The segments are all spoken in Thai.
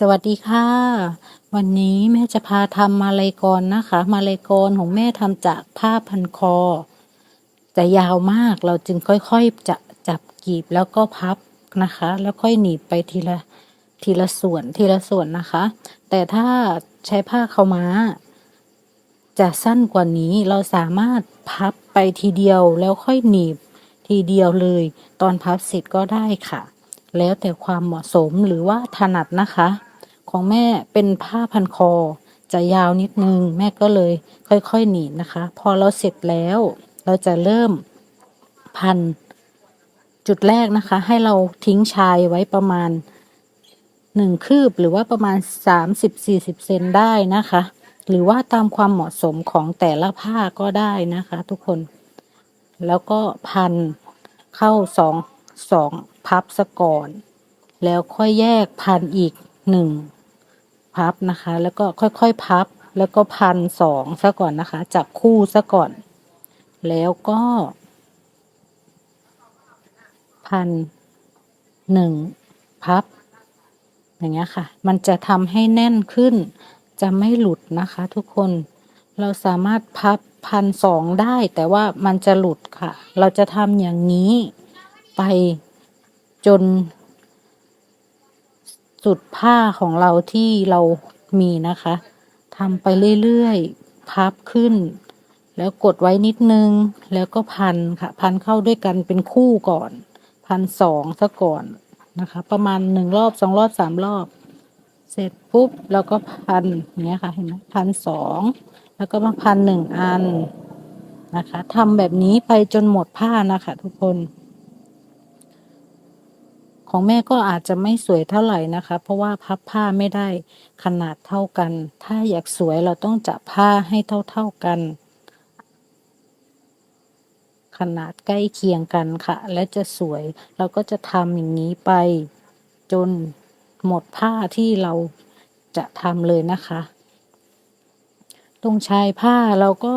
สวัสดีค่ะ วันนี้แม่จะพาทำมาลายกรนะคะ มาลายกรของแม่ทำจากผ้าพันคอ จะยาวมากเราจึงค่อยๆจะจับกีบแล้วก็พับนะคะ แล้วค่อยหนีบไปทีละทีละส่วนทีละส่วนนะคะ แต่ถ้าใช้ผ้าเขาม้า จะสั้นกว่านี้เราสามารถพับไปทีเดียวแล้วค่อยหนีบทีเดียวเลย ตอนพับเสร็จก็ได้ค่ะ แล้วแต่ความเหมาะสมหรือว่าถนัดนะคะ ของแม่เป็นผ้าพันคอ จะยาวนิดนึง แม่ก็เลยค่อยๆหนีบนะคะ พอเราเสร็จแล้ว เราจะเริ่มพัน จุดแรกนะคะ ให้เราทิ้งชายไว้ประมาณหนึ่งคืบหรือว่าประมาณ 30-40 เซนได้นะคะ หรือว่าตามความเหมาะสมของแต่ละผ้าก็ได้นะคะ ทุกคน แล้วก็พันเข้าสอง สองพับซะก่อน แล้วค่อยแยกพันอีกหนึ่งพับนะคะ แล้วก็ค่อยๆพับ แล้วก็พันสองซะก่อนนะคะ จับคู่ซะก่อน แล้วก็ พันหนึ่งพับ อย่างเงี้ยค่ะ มันจะทำให้แน่นขึ้น จะไม่หลุดนะคะ ทุกคนเราสามารถพับพันสองได้ แต่ว่ามันจะหลุดค่ะ เราจะทำอย่างนี้ ไปจน สุดผ้าของเราที่เรามีนะคะทำไปเรื่อยๆ พับขึ้น แล้วกดไว้นิดนึง แล้วก็พันค่ะ พันเข้าด้วยกันเป็นคู่ก่อน พันสองซะก่อนนะคะ ประมาณหนึ่งรอบสองรอบสามรอบ เสร็จปุ๊บแล้วก็พันอย่างเงี้ยค่ะเห็นไหมพันสองแล้วก็มาพันหนึ่งอันนะคะทำแบบนี้ไปจนหมดผ้านะคะทุกคน ของแม่ก็อาจจะไม่สวยเท่าไหร่นะคะ เพราะว่าพับผ้าไม่ได้ขนาดเท่ากัน ถ้าอยากสวยเราต้องจับผ้าให้เท่าๆกัน ขนาดใกล้เคียงกันค่ะ และจะสวยเราก็จะทำอย่างนี้ไป จนหมดผ้าที่เราจะทำเลยนะคะ ตรงชายผ้าเราก็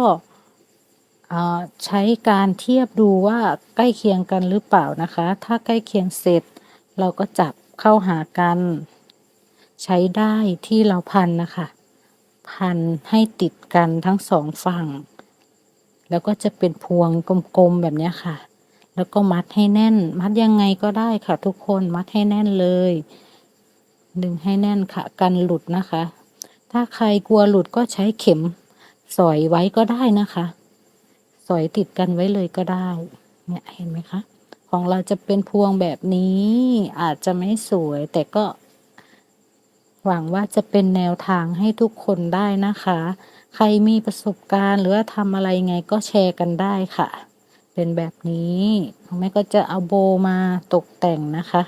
ใช้การเทียบดูว่าใกล้เคียงกันหรือเปล่านะคะ ถ้าใกล้เคียงเสร็จ เราก็จับเข้าหากัน ใช้ได้ที่เราพันนะคะ พันให้ติดกันทั้งสองฝั่ง แล้วก็จะเป็นพวงกลมๆแบบนี้ค่ะ แล้วก็มัดให้แน่น มัดยังไงก็ได้ค่ะ ทุกคนมัดให้แน่นเลย ดึงให้แน่นค่ะ กันหลุดนะคะ ถ้าใครกลัวหลุดก็ใช้เข็มสอยไว้ก็ได้นะคะ สอยติดกันไว้เลยก็ได้ เนี่ยเห็นไหมคะ ของเราจะเป็นพวงแบบนี้อาจจะไม่สวย แต่ก็ หวังว่าจะเป็นแนวทางให้ทุกคนได้นะคะ ใครมีประสบการณ์หรือว่าทำอะไรไงก็แชร์กันได้ค่ะ เป็นแบบนี้แม่ก็จะเอาโบมาตกแต่งนะคะ